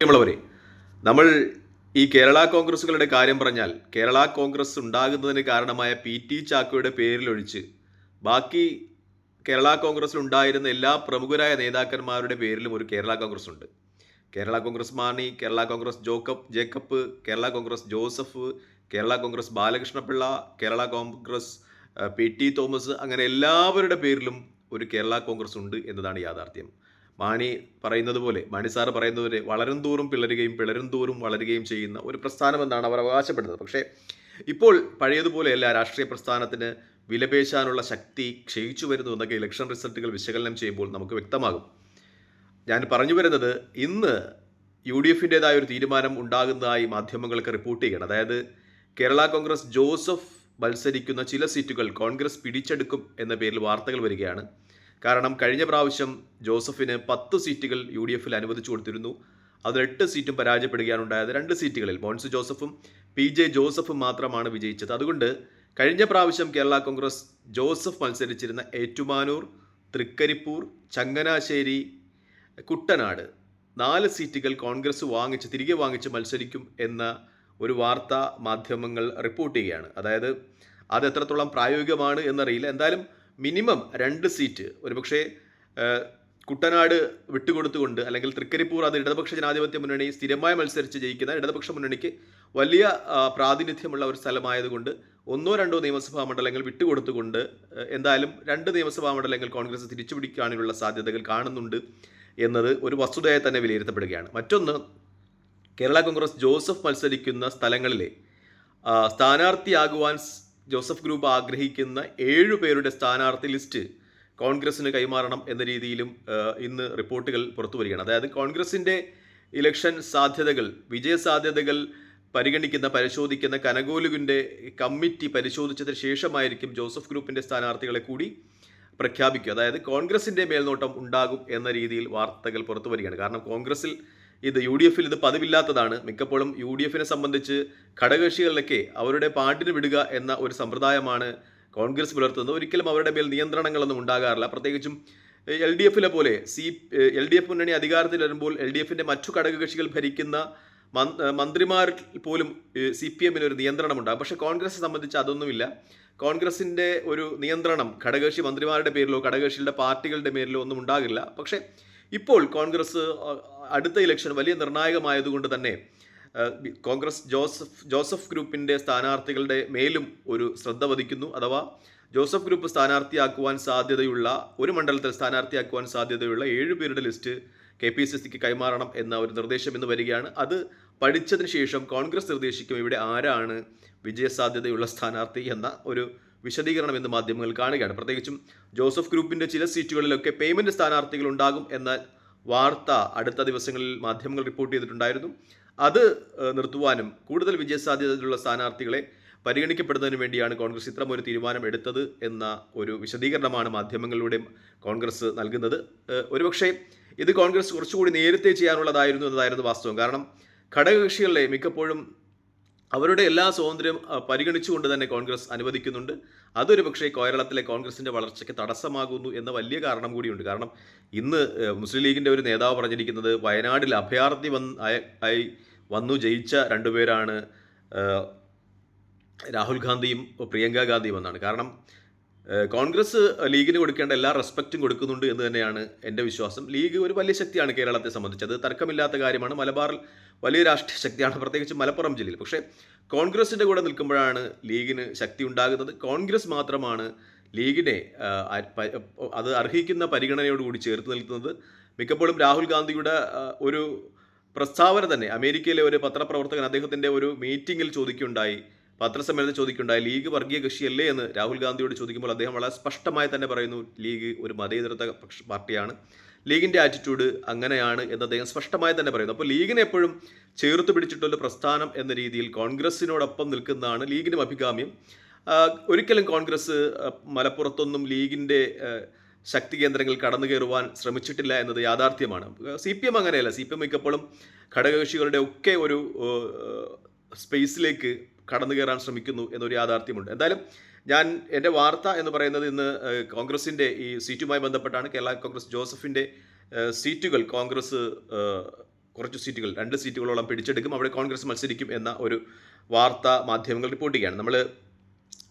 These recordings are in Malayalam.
പ്രിയമുള്ളവരെ നമ്മൾ ഈ കേരള കോൺഗ്രസുകളുടെ കാര്യം പറഞ്ഞാൽ കേരള കോൺഗ്രസ് ഉണ്ടാകുന്നതിന് കാരണമായ പി ടി ചാക്കോയുടെ പേരിലൊഴിച്ച് ബാക്കി കേരള കോൺഗ്രസിൽ ഉണ്ടായിരുന്ന എല്ലാ പ്രമുഖരായ നേതാക്കന്മാരുടെ പേരിലും ഒരു കേരള കോൺഗ്രസ് ഉണ്ട്. കേരള കോൺഗ്രസ് മാണി കേരള കോൺഗ്രസ് ജോക്കബ് ജേക്കബ് കേരള കോൺഗ്രസ് ജോസഫ് കേരള കോൺഗ്രസ് ബാലകൃഷ്ണപിള്ള കേരള കോൺഗ്രസ് പി ടി തോമസ് അങ്ങനെ എല്ലാവരുടെ പേരിലും ഒരു കേരള കോൺഗ്രസ് ഉണ്ട് എന്നതാണ് യാഥാർത്ഥ്യം. മാണി പറയുന്നത് പോലെ മാണി സാറ് പറയുന്നത് പോലെ വളരും തോറും പിളരുകയും പിളരും തോറും വളരുകയും ചെയ്യുന്ന ഒരു പ്രസ്ഥാനമെന്നാണ് അവർ അവകാശപ്പെടുന്നത്. പക്ഷേ ഇപ്പോൾ പഴയതുപോലെയല്ല. രാഷ്ട്രീയ പ്രസ്ഥാനത്തിന് വിലപേശാനുള്ള ശക്തി ക്ഷയിച്ചു വരുന്നു എന്നൊക്കെ ഇലക്ഷൻ റിസൾട്ടുകൾ വിശകലനം ചെയ്യുമ്പോൾ നമുക്ക് വ്യക്തമാകും. ഞാൻ പറഞ്ഞു വരുന്നത് ഇന്ന് യു ഡി എഫിന്റെതായ ഒരു തീരുമാനം ഉണ്ടാകുന്നതായി മാധ്യമങ്ങൾക്ക് റിപ്പോർട്ട് ചെയ്യണം. അതായത് കേരള കോൺഗ്രസ് ജോസഫ് മത്സരിക്കുന്ന ചില സീറ്റുകൾ കോൺഗ്രസ് പിടിച്ചെടുക്കും എന്ന പേരിൽ വാർത്തകൾ വരികയാണ്. കാരണം കഴിഞ്ഞ പ്രാവശ്യം ജോസഫിന് പത്ത് സീറ്റുകൾ യു ഡി എഫിൽ അനുവദിച്ചു കൊടുത്തിരുന്നു. അതിൽ എട്ട് സീറ്റും പരാജയപ്പെടുകയാണ് ഉണ്ടായത് രണ്ട് സീറ്റുകളിൽ മോൻസ് ജോസഫും പി ജെ ജോസഫും മാത്രമാണ് വിജയിച്ചത്. അതുകൊണ്ട് കഴിഞ്ഞ പ്രാവശ്യം കേരള കോൺഗ്രസ് ജോസഫ് മത്സരിച്ചിരുന്ന ഏറ്റുമാനൂർ തൃക്കരിപ്പൂർ ചങ്ങനാശ്ശേരി കുട്ടനാട് നാല് സീറ്റുകൾ കോൺഗ്രസ് വാങ്ങിച്ച് തിരികെ വാങ്ങിച്ച് മത്സരിക്കും എന്ന ഒരു വാർത്താ മാധ്യമങ്ങൾ റിപ്പോർട്ട് ചെയ്യുകയാണ്. അതായത് അത് എത്രത്തോളം പ്രായോഗികമാണ് എന്നറിയില്ല. എന്തായാലും മിനിമം രണ്ട് സീറ്റ്. ഒരുപക്ഷേ കുട്ടനാട് വിട്ടുകൊടുത്തുകൊണ്ട് അല്ലെങ്കിൽ തൃക്കരിപ്പൂർ അത് ഇടതുപക്ഷ ജനാധിപത്യ മുന്നണി സ്ഥിരമായി മത്സരിച്ച് ജയിക്കുന്ന ഇടതുപക്ഷ മുന്നണിക്ക് വലിയ പ്രാതിനിധ്യമുള്ള ഒരു സ്ഥലമായതുകൊണ്ട് ഒന്നോ രണ്ടോ നിയമസഭാ മണ്ഡലങ്ങൾ വിട്ടുകൊടുത്തുകൊണ്ട് എന്തായാലും രണ്ട് നിയമസഭാ മണ്ഡലങ്ങൾ കോൺഗ്രസ് തിരിച്ചുപിടിക്കാനുള്ള സാധ്യതകൾ കാണുന്നുണ്ട് എന്നത് ഒരു വസ്തുതയായി തന്നെ വിലയിരുത്തപ്പെടുകയാണ്. മറ്റൊന്ന് കേരള കോൺഗ്രസ് ജോസഫ് മത്സരിക്കുന്ന സ്ഥലങ്ങളിലെ സ്ഥാനാർത്ഥിയാകുവാൻ ജോസഫ് ഗ്രൂപ്പ് ആഗ്രഹിക്കുന്ന ഏഴു പേരുടെ സ്ഥാനാർത്ഥി ലിസ്റ്റ് കോൺഗ്രസ്സിന് കൈമാറണം എന്ന രീതിയിലും ഇന്ന് റിപ്പോർട്ടുകൾ പുറത്തു വരികയാണ്. അതായത് കോൺഗ്രസിന്റെ ഇലക്ഷൻ സാധ്യതകൾ വിജയ സാധ്യതകൾ പരിഗണിക്കുന്ന പരിശോധിക്കുന്ന കനകോലുവിന്റെ കമ്മിറ്റി പരിശോധിച്ചതിന് ശേഷമായിരിക്കും ജോസഫ് ഗ്രൂപ്പിന്റെ സ്ഥാനാർത്ഥികളെ കൂടി പ്രഖ്യാപിക്കുക. അതായത് കോൺഗ്രസിന്റെ മേൽനോട്ടം ഉണ്ടാകും എന്ന രീതിയിൽ വാർത്തകൾ പുറത്തു വരികയാണ്. കാരണം കോൺഗ്രസിൽ ഇത് യു ഡി എഫിൽ ഇത് പതിവില്ലാത്തതാണ്. മിക്കപ്പോഴും യു ഡി എഫിനെ സംബന്ധിച്ച് ഘടകകക്ഷികളിലൊക്കെ അവരുടെ പാട്ടിന് വിടുക എന്ന ഒരു സമ്പ്രദായമാണ് കോൺഗ്രസ് പുലർത്തുന്നത്. ഒരിക്കലും അവരുടെ മേൽ നിയന്ത്രണങ്ങളൊന്നും ഉണ്ടാകാറില്ല. പ്രത്യേകിച്ചും എൽ ഡി എഫിലെ പോലെ സി എൽ ഡി എഫ് മുന്നണി അധികാരത്തിൽ വരുമ്പോൾ എൽ ഡി എഫിന്റെ മറ്റു ഘടകകക്ഷികൾ ഭരിക്കുന്ന മന്ത്രിമാർ പോലും സി പി എമ്മിന് ഒരു നിയന്ത്രണമുണ്ടാകും പക്ഷേ കോൺഗ്രസ്സെ സംബന്ധിച്ച് അതൊന്നുമില്ല. കോൺഗ്രസിന്റെ ഒരു നിയന്ത്രണം ഘടകകക്ഷി മന്ത്രിമാരുടെ പേരിലോ ഘടകകക്ഷികളുടെ പാർട്ടികളുടെ പേരിലോ ഒന്നും ഉണ്ടാകില്ല. പക്ഷേ ഇപ്പോൾ കോൺഗ്രസ് അടുത്ത ഇലക്ഷൻ വലിയ നിർണായകമായതുകൊണ്ട് തന്നെ കോൺഗ്രസ് ജോസഫ് ജോസഫ് ഗ്രൂപ്പിന്റെ സ്ഥാനാർത്ഥികളുടെ മേലും ഒരു ശ്രദ്ധ വധിക്കുന്നു. അഥവാ ജോസഫ് ഗ്രൂപ്പ് സ്ഥാനാർത്ഥിയാക്കുവാൻ സാധ്യതയുള്ള ഒരു മണ്ഡലത്തിൽ സ്ഥാനാർത്ഥിയാക്കുവാൻ സാധ്യതയുള്ള ഏഴ് പേരുടെ ലിസ്റ്റ് കെ പി സി സിക്ക് കൈമാറണം എന്ന ഒരു നിർദ്ദേശം ഇന്ന് വരികയാണ്. അത് പഠിച്ചതിന് ശേഷം കോൺഗ്രസ് നിർദ്ദേശിക്കും ഇവിടെ ആരാണ് വിജയസാധ്യതയുള്ള സ്ഥാനാർത്ഥി എന്ന ഒരു വിശദീകരണം എന്ന് മാധ്യമങ്ങൾ കാണുകയാണ്. പ്രത്യേകിച്ചും ജോസഫ് ഗ്രൂപ്പിന്റെ ചില സീറ്റുകളിലൊക്കെ പേയ്മെന്റ് സ്ഥാനാർത്ഥികൾ ഉണ്ടാകും എന്ന വാർത്ത അടുത്ത ദിവസങ്ങളിൽ മാധ്യമങ്ങൾ റിപ്പോർട്ട് ചെയ്തിട്ടുണ്ടായിരുന്നു. അത് നിർത്തുവാനും കൂടുതൽ വിജയസാധ്യതയുള്ള സ്ഥാനാർത്ഥികളെ പരിഗണിക്കപ്പെടുന്നതിന് വേണ്ടിയാണ് കോൺഗ്രസ് ഇത്തരം ഒരു തീരുമാനം എടുത്തത് എന്ന ഒരു വിശദീകരണമാണ് മാധ്യമങ്ങളിലൂടെ കോൺഗ്രസ് നൽകുന്നത്. ഒരുപക്ഷെ ഇത് കോൺഗ്രസ് കുറച്ചുകൂടി നേരത്തെ ചെയ്യാനുള്ളതായിരുന്നു എന്നതായിരുന്നു വാസ്തവം. കാരണം ഘടകകക്ഷികളെ മിക്കപ്പോഴും അവരുടെ എല്ലാ സ്വാതന്ത്ര്യം പരിഗണിച്ചുകൊണ്ട് തന്നെ കോൺഗ്രസ് അനുവദിക്കുന്നുണ്ട്. അതൊരു പക്ഷേ കേരളത്തിലെ കോൺഗ്രസിന്റെ വളർച്ചയ്ക്ക് തടസ്സമാകുന്നു എന്ന വലിയ കാരണം കൂടിയുണ്ട്. കാരണം ഇന്ന് മുസ്ലിം ലീഗിന്റെ ഒരു നേതാവ് പറഞ്ഞിരിക്കുന്നത് വയനാട്ടിൽ അഭയാർത്ഥി വന്ന് ആയി വന്നു ജയിച്ച രണ്ടുപേരാണ് രാഹുൽ ഗാന്ധിയും പ്രിയങ്ക ഗാന്ധിയും എന്നാണ്. കാരണം കോൺഗ്രസ് ലീഗിന് കൊടുക്കേണ്ട എല്ലാ റെസ്പെക്റ്റും കൊടുക്കുന്നുണ്ട് എന്ന് തന്നെയാണ് എന്റെ വിശ്വാസം. ലീഗ് ഒരു വലിയ ശക്തിയാണ് കേരളത്തെ സംബന്ധിച്ച്. അത് തർക്കമില്ലാത്ത കാര്യമാണ്. മലബാറിൽ വലിയ രാഷ്ട്രീയ ശക്തിയാണ് പ്രത്യേകിച്ച് മലപ്പുറം ജില്ലയിൽ. പക്ഷേ കോൺഗ്രസിന്റെ കൂടെ നിൽക്കുമ്പോഴാണ് ലീഗിന് ശക്തി ഉണ്ടാകുന്നത്. കോൺഗ്രസ് മാത്രമാണ് ലീഗിനെ അത് അർഹിക്കുന്ന പരിഗണനയോടുകൂടി ചേർത്ത് നിൽക്കുന്നത്. മിക്കപ്പോഴും രാഹുൽ ഗാന്ധിയുടെ ഒരു പ്രസ്താവന തന്നെ അമേരിക്കയിലെ ഒരു പത്രപ്രവർത്തകൻ അദ്ദേഹത്തിന്റെ ഒരു മീറ്റിങ്ങിൽ ചോദിക്കുകയുണ്ടായി പത്രസമ്മേളനത്തിൽ ചോദിക്കുണ്ടായി ലീഗ് വർഗീയ കക്ഷിയല്ലേ എന്ന് രാഹുൽ ഗാന്ധിയോട് ചോദിക്കുമ്പോൾ അദ്ദേഹം വളരെ സ്പഷ്ടമായി തന്നെ പറയുന്നു ലീഗ് ഒരു മതേതരത്വ പക്ഷ പാർട്ടിയാണ്. ലീഗിന്റെ ആറ്റിറ്റ്യൂഡ് അങ്ങനെയാണ് എന്ന് അദ്ദേഹം സ്പഷ്ടമായി തന്നെ പറയുന്നു. അപ്പോൾ ലീഗിനെ എപ്പോഴും ചേർത്ത് പിടിച്ചിട്ടുള്ള പ്രസ്ഥാനം എന്ന രീതിയിൽ കോൺഗ്രസിനോടൊപ്പം നിൽക്കുന്നതാണ് ലീഗിനും അഭികാമ്യം. ഒരിക്കലും കോൺഗ്രസ് മലപ്പുറത്തൊന്നും ലീഗിന്റെ ശക്തി കേന്ദ്രങ്ങൾ കടന്നു കയറുവാൻ ശ്രമിച്ചിട്ടില്ല എന്നത് യാഥാർത്ഥ്യമാണ്. സി പി എം അങ്ങനെയല്ല. സി പി എം മിക്കപ്പോഴും ഘടകകക്ഷികളുടെ ഒക്കെ ഒരു സ്പേസിലേക്ക് കടന്നു കയറാൻ ശ്രമിക്കുന്നു എന്നൊരു യാഥാർത്ഥ്യമുണ്ട്. എന്തായാലും ഞാൻ എന്റെ വാർത്ത എന്ന് പറയുന്നത് ഇന്ന് കോൺഗ്രസിന്റെ ഈ സീറ്റുമായി ബന്ധപ്പെട്ടാണ്. കേരള കോൺഗ്രസ് ജോസഫിന്റെ സീറ്റുകൾ കോൺഗ്രസ് കുറച്ച് സീറ്റുകൾ രണ്ട് സീറ്റുകളോളം പിടിച്ചെടുക്കും. അവിടെ കോൺഗ്രസ് മത്സരിക്കും എന്ന ഒരു വാർത്താ മാധ്യമങ്ങൾ റിപ്പോർട്ട് ചെയ്യുകയാണ്. നമ്മൾ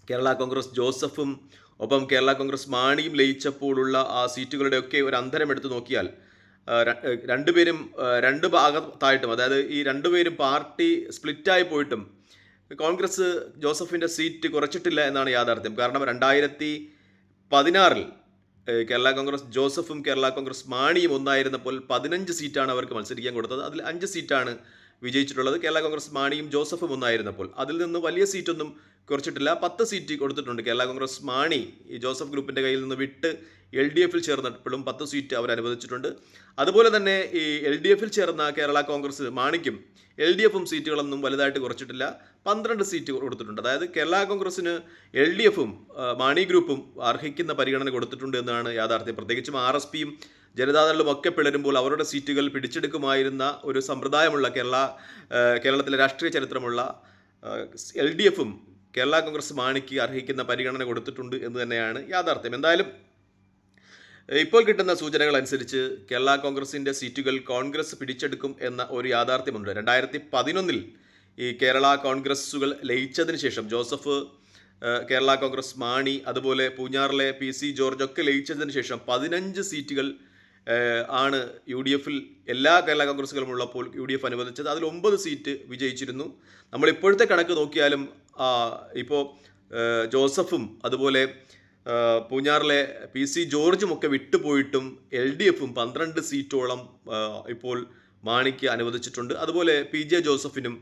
കേരള കോൺഗ്രസ് ജോസഫും ഒപ്പം കേരള കോൺഗ്രസ് മാണിയും ലയിച്ചപ്പോഴുള്ള ആ സീറ്റുകളുടെയൊക്കെ ഒരു അന്തരം എടുത്തു നോക്കിയാൽ രണ്ടുപേരും രണ്ട് ഭാഗത്തായിട്ടും അതായത് ഈ രണ്ടുപേരും പാർട്ടി സ്പ്ലിറ്റായി പോയിട്ടും കോൺഗ്രസ് ജോസഫിന്റെ സീറ്റ് കുറച്ചിട്ടില്ല എന്നാണ് യാഥാർത്ഥ്യം. കാരണം രണ്ടായിരത്തി പതിനാറിൽ കേരള കോൺഗ്രസ് ജോസഫും കേരള കോൺഗ്രസ് മാണിയും ഒന്നായിരുന്നപ്പോൾ പതിനഞ്ച് സീറ്റാണ് അവർക്ക് മത്സരിക്കാൻ കൊടുത്തത്. അതിൽ അഞ്ച് സീറ്റാണ് വിജയിച്ചിട്ടുള്ളത്. കേരള കോൺഗ്രസ് മാണിയും ജോസഫും ഒന്നായിരുന്നപ്പോൾ അതിൽ നിന്ന് വലിയ സീറ്റൊന്നും കുറച്ചിട്ടില്ല. പത്ത് സീറ്റ് കൊടുത്തിട്ടുണ്ട് കേരള കോൺഗ്രസ് മാണി. ഈ ജോസഫ് ഗ്രൂപ്പിന്റെ കയ്യിൽ നിന്ന് വിട്ട് എൽ ഡി എഫിൽ ചേർന്നപ്പോഴും പത്ത് സീറ്റ് അവർ അനുവദിച്ചിട്ടുണ്ട്. അതുപോലെ തന്നെ ഈ എൽ ഡി എഫിൽ ചേർന്ന കേരള കോൺഗ്രസ് മാണിക്കും എൽ ഡി എഫും സീറ്റുകളൊന്നും വലുതായിട്ട് കുറച്ചിട്ടില്ല. പന്ത്രണ്ട് സീറ്റ് കൊടുത്തിട്ടുണ്ട്. അതായത് കേരള കോൺഗ്രസിന് എൽ ഡി എഫും മാണി ഗ്രൂപ്പും അർഹിക്കുന്ന പരിഗണന കൊടുത്തിട്ടുണ്ട് എന്നാണ് യാഥാർത്ഥ്യം. പ്രത്യേകിച്ചും ആർ എസ് പിയും ജനതാദളും ഒക്കെ പിളരുമ്പോൾ അവരുടെ സീറ്റുകൾ പിടിച്ചെടുക്കുമായിരുന്ന ഒരു സമ്പ്രദായമുള്ള കേരള കേരളത്തിലെ രാഷ്ട്രീയ ചരിത്രമുള്ള എൽ ഡി എഫും കേരള കോൺഗ്രസ് മാണിക്ക് അർഹിക്കുന്ന പരിഗണന കൊടുത്തിട്ടുണ്ട് എന്ന് തന്നെയാണ് യാഥാർത്ഥ്യം. എന്തായാലും ഇപ്പോൾ കിട്ടുന്ന സൂചനകൾ അനുസരിച്ച് കേരള കോൺഗ്രസിന്റെ സീറ്റുകൾ കോൺഗ്രസ് പിടിച്ചെടുക്കും എന്ന ഒരു യാഥാർത്ഥ്യമുണ്ട്. രണ്ടായിരത്തി പതിനൊന്നിൽ ഈ കേരള കോൺഗ്രസ്സുകൾ ലയിച്ചതിന് ശേഷം ജോസഫ് കേരള കോൺഗ്രസ് മാണി അതുപോലെ പൂഞ്ഞാറിലെ പി സി ജോർജ് ഒക്കെ ലയിച്ചതിന് ശേഷം പതിനഞ്ച് സീറ്റുകൾ ആണ് യു ഡി എഫിൽ എല്ലാ കേരള കോൺഗ്രസ്സുകളും ഉള്ളപ്പോൾ യു ഡി എഫ് അനുവദിച്ചത്. അതിൽ ഒമ്പത് സീറ്റ് വിജയിച്ചിരുന്നു. നമ്മൾ ഇപ്പോഴത്തെ കണക്ക് നോക്കിയാലും ഇപ്പോൾ ജോസഫും അതുപോലെ പൂഞ്ഞാറിലെ പി സി ജോർജും ഒക്കെ വിട്ടുപോയിട്ടും എൽ ഡി എഫും പന്ത്രണ്ട് സീറ്റോളം ഇപ്പോൾ മാണിക്ക് അനുവദിച്ചിട്ടുണ്ട്. അതുപോലെ പി ജെ ജോസഫിനും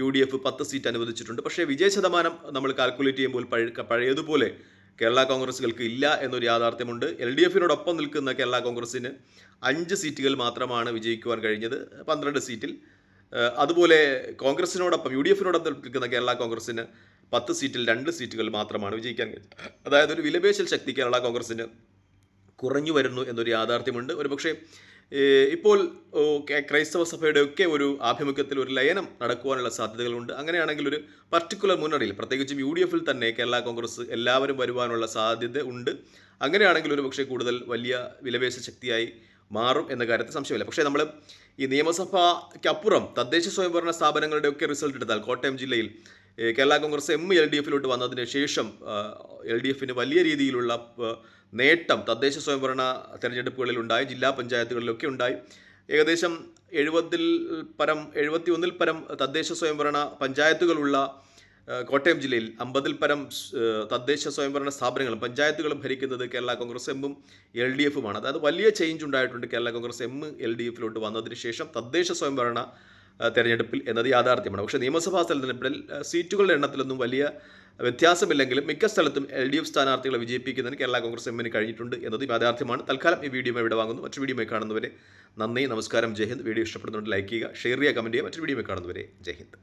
യു ഡി എഫ് പത്ത് സീറ്റ് അനുവദിച്ചിട്ടുണ്ട്. പക്ഷേ വിജയ ശതമാനം നമ്മൾ കാൽക്കുലേറ്റ് ചെയ്യുമ്പോൾ പഴ പഴയതുപോലെ കേരള കോൺഗ്രസുകൾക്ക് ഇല്ല എന്നൊരു യാഥാർത്ഥ്യമുണ്ട്. എൽ ഡി എഫിനോടൊപ്പം നിൽക്കുന്ന കേരള കോൺഗ്രസ്സിന് അഞ്ച് സീറ്റുകൾ മാത്രമാണ് വിജയിക്കുവാൻ കഴിഞ്ഞത് പന്ത്രണ്ട് സീറ്റിൽ. അതുപോലെ കോൺഗ്രസിനോടൊപ്പം യു ഡി എഫിനോടൊപ്പം നിൽക്കുന്ന കേരള കോൺഗ്രസ്സിന് പത്ത് സീറ്റിൽ രണ്ട് സീറ്റുകൾ മാത്രമാണ് വിജയിക്കാൻ കഴിഞ്ഞത്. അതായത് ഒരു വിലപേശൽ ശക്തി കേരള കോൺഗ്രസിന് കുറഞ്ഞു വരുന്നു എന്നൊരു യാഥാർത്ഥ്യമുണ്ട്. ഒരുപക്ഷെ ഇപ്പോൾ ക്രൈസ്തവ സഭയുടെ ഒക്കെ ഒരു ആഭിമുഖ്യത്തിൽ ഒരു ലയനം നടക്കുവാനുള്ള സാധ്യതകളുണ്ട്. അങ്ങനെയാണെങ്കിൽ ഒരു പർട്ടിക്കുലർ മുന്നണിയിൽ പ്രത്യേകിച്ചും യു ഡി എഫിൽ തന്നെ കേരള കോൺഗ്രസ് എല്ലാവരും വരുവാനുള്ള സാധ്യത ഉണ്ട്. അങ്ങനെയാണെങ്കിൽ ഒരു പക്ഷേ കൂടുതൽ വലിയ വിലപേശ ശക്തിയായി മാറും എന്ന കാര്യത്തിൽ സംശയമില്ല. പക്ഷേ നമ്മൾ ഈ നിയമസഭയ്ക്കപ്പുറം തദ്ദേശ സ്വയംഭരണ സ്ഥാപനങ്ങളുടെ ഒക്കെ റിസൾട്ട് എടുത്താൽ കോട്ടയം ജില്ലയിൽ Kerala Congress M L D എഫിലോട്ട് വന്നതിന് ശേഷം എൽ ഡി എഫിന് വലിയ രീതിയിലുള്ള നേട്ടം തദ്ദേശ സ്വയംഭരണ തെരഞ്ഞെടുപ്പുകളിൽ ഉണ്ടായി ജില്ലാ പഞ്ചായത്തുകളിലൊക്കെ ഉണ്ടായി. ഏകദേശം എഴുപതിൽ പരം എഴുപത്തി ഒന്നിൽ പരം തദ്ദേശ സ്വയംഭരണ പഞ്ചായത്തുകളുള്ള കോട്ടയം ജില്ലയിൽ അമ്പതിൽ പരം തദ്ദേശ സ്വയംഭരണ സ്ഥാപനങ്ങളും പഞ്ചായത്തുകളും ഭരിക്കുന്നത് കേരള കോൺഗ്രസ് എമ്മും എൽ ഡി എഫുമാണ് അതായത് വലിയ ചേഞ്ച് ഉണ്ടായിട്ടുണ്ട് Kerala Congress M L D എഫിലോട്ട് വന്നതിന് ശേഷം തദ്ദേശ സ്വയംഭരണ തെരഞ്ഞെടുപ്പിൽ എന്നത് യാഥാർത്ഥ്യമാണ്. പക്ഷേ നിയമസഭാ തെരഞ്ഞെടുപ്പിൽ സീറ്റുകളുടെ എണ്ണത്തിലൊന്നും വലിയ വ്യത്യാസമില്ലെങ്കിലും മിക്ക സ്ഥലത്തും എൽ ഡി എഫ് സ്ഥാനാർത്ഥികളെ വിജയിപ്പിക്കുന്നതിന് കേരള കോൺഗ്രസ് എമ്മിന് കഴിഞ്ഞിട്ടുണ്ട് എന്നത് യാഥാർത്ഥ്യമാണ്. തൽക്കാലം ഈ വീഡിയോ ഇവിടെ വാങ്ങുന്നു. മറ്റു വീഡിയോ കാണുന്നവരെ നന്ദി നമസ്കാരം ജയ് ഹിന്ദ്. വീഡിയോ ഇഷ്ടപ്പെടുന്നുണ്ട് ലൈക്ക് ചെയ്യുക ഷെയർ ചെയ്യുക കമന്റ് ചെയ്യുക. മറ്റു വീഡിയോ കാണുന്നവരെ ജയ് ഹിന്ദ്.